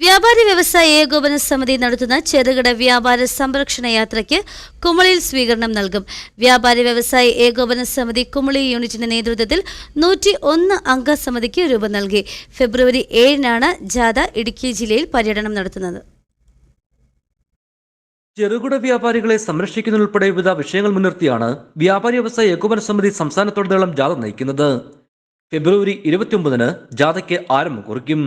വ്യാപാരി വ്യവസായ ഏകോപന സമിതി നടത്തുന്ന ചെറുകിട വ്യാപാര സംരക്ഷണ യാത്രയ്ക്ക് കുമളിയിൽ സ്വീകരണം നൽകും. വ്യാപാരി വ്യവസായ ഏകോപന സമിതി കുമളി യൂണിറ്റിന്റെ നേതൃത്വത്തിൽ നൂറ്റി ഒന്ന് അംഗ സമിതിക്ക് രൂപം നൽകി. ഫെബ്രുവരി ഏഴിനാണ് ജാഥ ഇടുക്കി ജില്ലയിൽ പര്യടനം നടത്തുന്നത്. ചെറുകിട വ്യാപാരികളെ സംരക്ഷിക്കുന്നതുൾപ്പെടെ വിവിധ വിഷയങ്ങൾ മുൻനിർത്തിയാണ് വ്യാപാരി വ്യവസായ ഏകോപന സമിതി സംസ്ഥാനത്തോടനീളം ജാഥ നയിക്കുന്നത്. ഫെബ്രുവരി ഇരുപത്തിയൊമ്പതിന് ജാഥയ്ക്ക് ആരംഭം കുറിക്കും.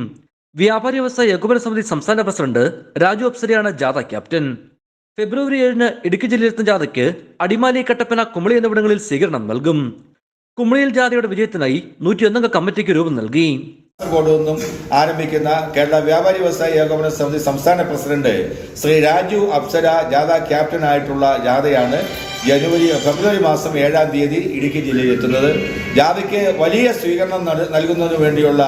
വ്യാപാരി വ്യവസായ ഏകോപന സമിതി സംസ്ഥാന പ്രസിഡന്റ് രാജു അപ്സരയാണ് ജാഥ ക്യാപ്റ്റൻ. ഫെബ്രുവരി ഏഴിന് ഇടുക്കി ജില്ലയിലെത്തുന്ന ജാഥയ്ക്ക് അടിമാലി കട്ടപ്പന കുമളി എന്നിവിടങ്ങളിൽ സ്വീകരണം നൽകും. കുമളിയിൽ ജാഥയുടെ വിജയത്തിനായി നൂറ്റിയൊന്നംഗ കമ്മിറ്റിക്ക് രൂപം നൽകി. കാസർഗോഡ് ആരംഭിക്കുന്ന കേരള വ്യാപാരി വ്യവസായ ഏകോപന സമിതി സംസ്ഥാന പ്രസിഡന്റ് ശ്രീ രാജു അപ്സര ജാഥ ക്യാപ്റ്റൻ ആയിട്ടുള്ള ജാഥയാണ് ജനുവരി ഫെബ്രുവരി മാസം ഏഴാം തീയതി ഇടുക്കി ജില്ലയിൽ എത്തുന്നത്. ജാഥയ്ക്ക് വലിയ സ്വീകരണം നൽ- നൽകുന്നതിന് വേണ്ടിയുള്ള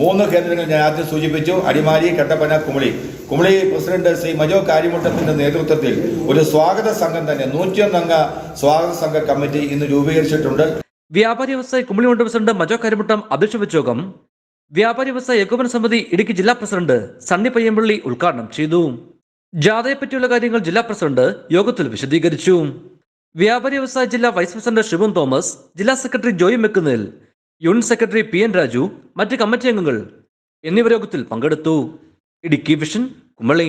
മൂന്ന് കേന്ദ്രങ്ങൾ ഞാൻ ആദ്യം സൂചിപ്പിച്ചു. അടിമാലി കട്ടപ്പന കുമളി. കുമളി പ്രസിഡന്റ് ശ്രീ മജോ കാര്യമുട്ടത്തിന്റെ നേതൃത്വത്തിൽ ഒരു സ്വാഗത സംഘം തന്നെ നൂറ്റിയൊന്നംഗ സ്വാഗത സംഘ കമ്മിറ്റി ഇന്ന് രൂപീകരിച്ചിട്ടുണ്ട്. വ്യാപാരി വ്യവസായ കുമളി മണ്ഡലം പ്രസിഡന്റ് മജോ കരിമുട്ടം അധ്യക്ഷ വെച്ച യോഗം വ്യാപാരി വ്യവസായ ഏകോപന സമിതി ഇടുക്കി ജില്ലാ പ്രസിഡന്റ് സണ്ണി പയ്യമ്പള്ളി ഉദ്ഘാടനം ചെയ്തു. ജാഥയെപ്പറ്റിയുള്ള കാര്യങ്ങൾ ജില്ലാ പ്രസിഡന്റ് യോഗത്തിൽ വിശദീകരിച്ചു. വ്യാപാരി വ്യവസായ ജില്ലാ വൈസ് പ്രസിഡന്റ് ഷിബുൻ തോമസ് ജില്ലാ secretary Joy Mekkunnil unit secretary P N Raju മറ്റ് കമ്മിറ്റി അംഗങ്ങൾ എന്നിവർ യോഗത്തിൽ പങ്കെടുത്തു. ഇടുക്കി വിഷൻ കുമളി.